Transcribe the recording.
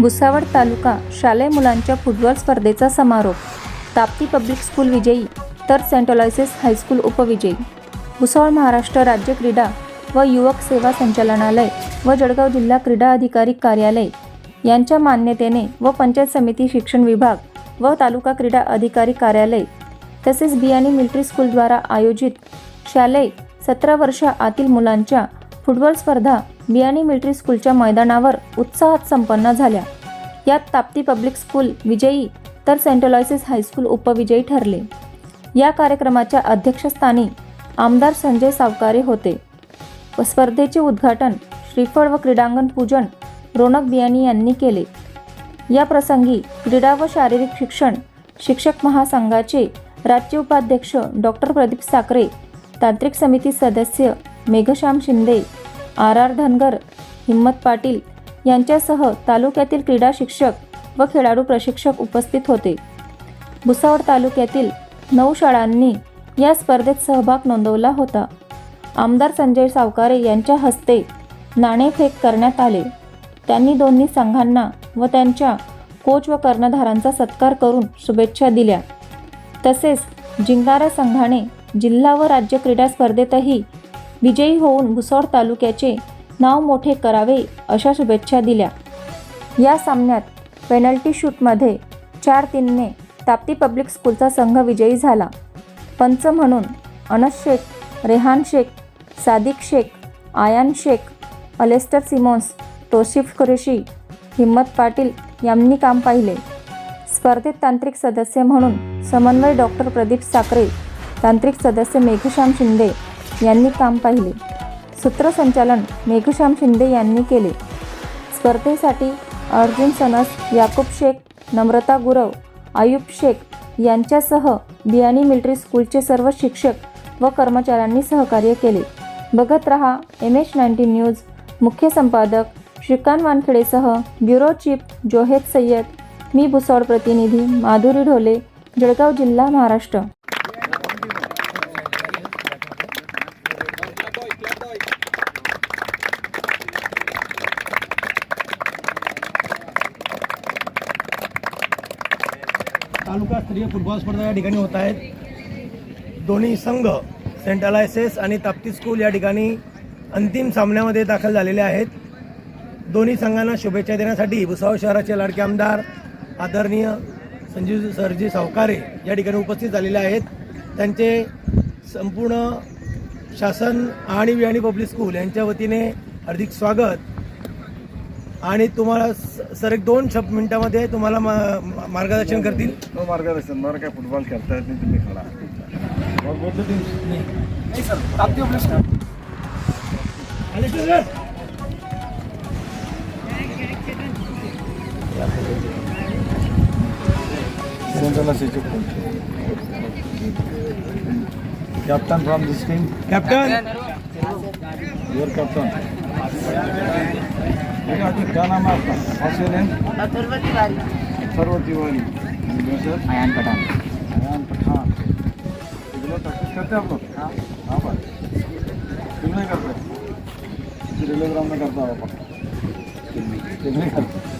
भुसावळ तालुका शालेय मुलांच्या फुटबॉल स्पर्धेचा समारोप. ताप्ती पब्लिक स्कूल विजयी तर सेंट अलायसेस हायस्कूल उपविजयी. भुसावळ महाराष्ट्र राज्य क्रीडा व युवक सेवा संचालनालय व जळगाव जिल्हा क्रीडा अधिकारी कार्यालय यांच्या मान्यतेने व पंचायत समिती शिक्षण विभाग व तालुका क्रीडा अधिकारी कार्यालय तसेच बियाणी मिलिटरी स्कूलद्वारा आयोजित शालेय सतरा वर्षा आतील मुलांच्या फुटबॉल स्पर्धा बियाणी मिलिटरी स्कूलच्या मैदानावर उत्साहात संपन्न झाल्या. यात ताप्ती पब्लिक स्कूल विजयी तर सेंट हायस्कूल उपविजयी ठरले. या कार्यक्रमाच्या अध्यक्षस्थानी आमदार संजय सावकारे होते. व स्पर्धेचे उद्घाटन श्रीफळ व क्रीडांगण पूजन रोनक बियाणी यांनी केले. या प्रसंगी क्रीडा व शारीरिक शिक्षण शिक्षक महासंघाचे राज्य उपाध्यक्ष डॉक्टर प्रदीप साखरे तांत्रिक समिती सदस्य मेघश्याम शिंदे आर आर धनगर हिम्मत पाटील यांच्यासह तालुक्यातील क्रीडा शिक्षक व खेळाडू प्रशिक्षक उपस्थित होते. भुसावळ तालुक्यातील नऊ शाळांनी या स्पर्धेत सहभाग नोंदवला होता. आमदार संजय सावकारे यांच्या हस्ते नाणेफेक करण्यात आले. त्यांनी दोन्ही संघांना व त्यांच्या कोच व कर्णधारांचा सत्कार करून शुभेच्छा दिल्या. तसेच जिंकणाऱ्या संघाने जिल्हा व राज्य क्रीडा स्पर्धेतही विजयी होऊन भुसोर तालुक्याचे नाव मोठे करावे अशा शुभेच्छा दिल्या. या सामन्यात पेनल्टी शूटमध्ये चार तीनने ताप्ती पब्लिक स्कूलचा संघ विजयी झाला. पंच म्हणून अनस शेख रेहान शेख सादिक शेख आयान शेख अलेस्टर सिमोन्स तोशिफ कुरेशी हिम्मत पाटील यांनी काम पाहिले. स्पर्धेत तांत्रिक सदस्य म्हणून समन्वय डॉक्टर प्रदीप साखरे तांत्रिक सदस्य मेघश्याम शिंदे यांनी काम पाहिले. सूत्रसंचालन मेघश्याम शिंदे यांनी केले. स्पर्धेसाठी अर्जुन सनस याकूब शेख नम्रता गुरव आयुब शेख यांच्यासह बियाणी मिलिटरी स्कूलचे सर्व शिक्षक व कर्मचाऱ्यांनी सहकार्य केले. बघत रहा एम एच नाईन्टी न्यूज. मुख्य संपादक श्रीकांत वानखेडेसह ब्युरो चीफ जोहेद सय्यद. मी भुसावळ प्रतिनिधी माधुरी ढोले जळगाव जिल्हा महाराष्ट्र. तालुकास्तरीय फुटबॉल स्पर्धा या ठिकाणी होत आहेत. दोन्ही संघ सेंट अलायसेस आणि ताप्ती स्कूल या ठिकाणी अंतिम सामन्यामध्ये दाखल झालेले आहेत. दोन्ही संघांना शुभेच्छा देण्यासाठी भुसावळ शहराचे लाडके आमदार आदरणीय संजीव सरजी सावकारे या ठिकाणी उपस्थित झालेले आहेत. त्यांचे संपूर्ण शासन आणि वियाणी पब्लिक स्कूल यांच्या वतीने हार्दिक स्वागत. आणि तुम्हाला स- सर एक दोन शब्द मिनिटामध्ये तुम्हाला मा- मा- मार्गदर्शन करतील. no मार्गदर्शन. मला काय फुटबॉल खेळता येत नाही तुम्ही खेळा. बोलतो captain from this team captain your captain क्या नाम है आपका What's your name? सर्व Tiwari sir Ayaan Pathan Ayaan Pathan regular practice करते हैं आप लोग हाँ हाँ भाई फिल्म नहीं करते रेगुलर ग्राउंड में करता हो फिल्म नहीं करते